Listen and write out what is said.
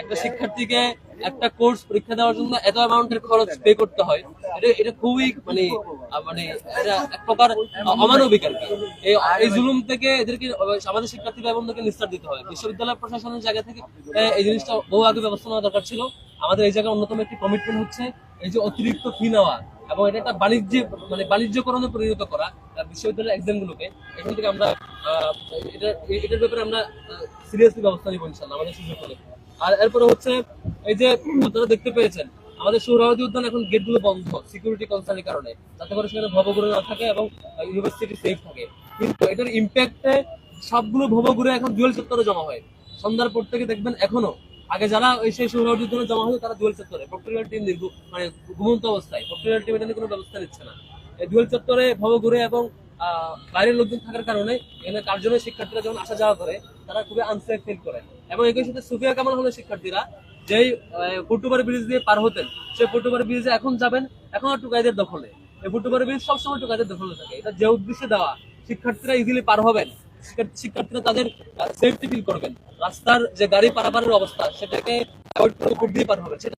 একটা শিক্ষার্থীকে একটা কোর্স পরীক্ষা দেওয়ার জন্য এত অ্যামাউন্টের খরচ পে করতে হয়, এটা এটা খুবই মানে মানে এটা এক প্রকার অমানবিক আর কি। এই জুলুম থেকে এদেরকে, আমাদের শিক্ষার্থী ভাই বোনদেরকে নিস্তার দিতে হয়। বিশ্ববিদ্যালয় প্রশাসনের জায়গা থেকে এই জিনিসটা বহু আগে ব্যবস্থা নেওয়া দরকার ছিল। আমাদের এই জায়গায় অন্যতম একটি কমিটমেন্ট হচ্ছে, এই যে অতিরিক্ত ফি নেওয়া এবং এটা একটা বাণিজ্য মানে বাণিজ্যকরণে পরিণত করা। বিশ্ববিদ্যালয়ের এক্সাম গুলোকে এখান থেকে আমরা এটা, এটার ব্যাপারে আমরা সিরিয়াসলি ব্যবস্থা নিব ইনশাল্লাহ আমাদের সুযোগ হলে। আর এরপরে হচ্ছে, এই যে আপনারা দেখতে পেয়েছেন, আমাদের উদ্যান এখন গেটগুলো বন্ধ সিকিউরিটি কনসার্নের কারণে করে সেখানে না থাকে এবং ইউনিভার্সিটি সেফ থাকে। কিন্তু এটার ইম্প্যাক্টে সবগুলো ভবঘুরে এখন জুয়েল চত্বরে জমা হয়। সন্ধ্যার পর থেকে দেখবেন এখনও, আগে যারা ওই সেই সৌরাবতী উদ্যানে জমা হতো, তারা জুয়েল চত্বরে প্রক্টোরিয়াল টিম মানে ঘুমন্ত অবস্থায় প্রক্টোরিয়াল টিম এটা কোনো ব্যবস্থা নিচ্ছে না। জুয়েল চত্বরে ভবঘুরে এবং বাইরের লোকজন থাকার কারণে এখানে কার্যনয় শিক্ষার্থীরা যখন আসা যাওয়া করে, তারা খুবই আনসেফ ফিল করে। এবং একই সাথে সুফিয়া কামাল হলে শিক্ষার্থীরা যেই ফুটুবার ব্রিজ দিয়ে পার হতেন, সেই ফুটুবার ব্রিজে এখন যাবেন, এখন আর টুকাইদের দখলে এই ফুটুবার ব্রিজ সবসময় টুকাইদের দখলে থাকে। এটা যে উদ্দেশ্যে দেওয়া, শিক্ষার্থীরা ইজিলি পার হবেন। শিক্ষার্থীরা তাদের সেফটি ফিল করবেন। রাস্তার যে গাড়ি পারাপারের অবস্থা, সেটাকে avoid করে দিয়ে পার হবেন। সেটা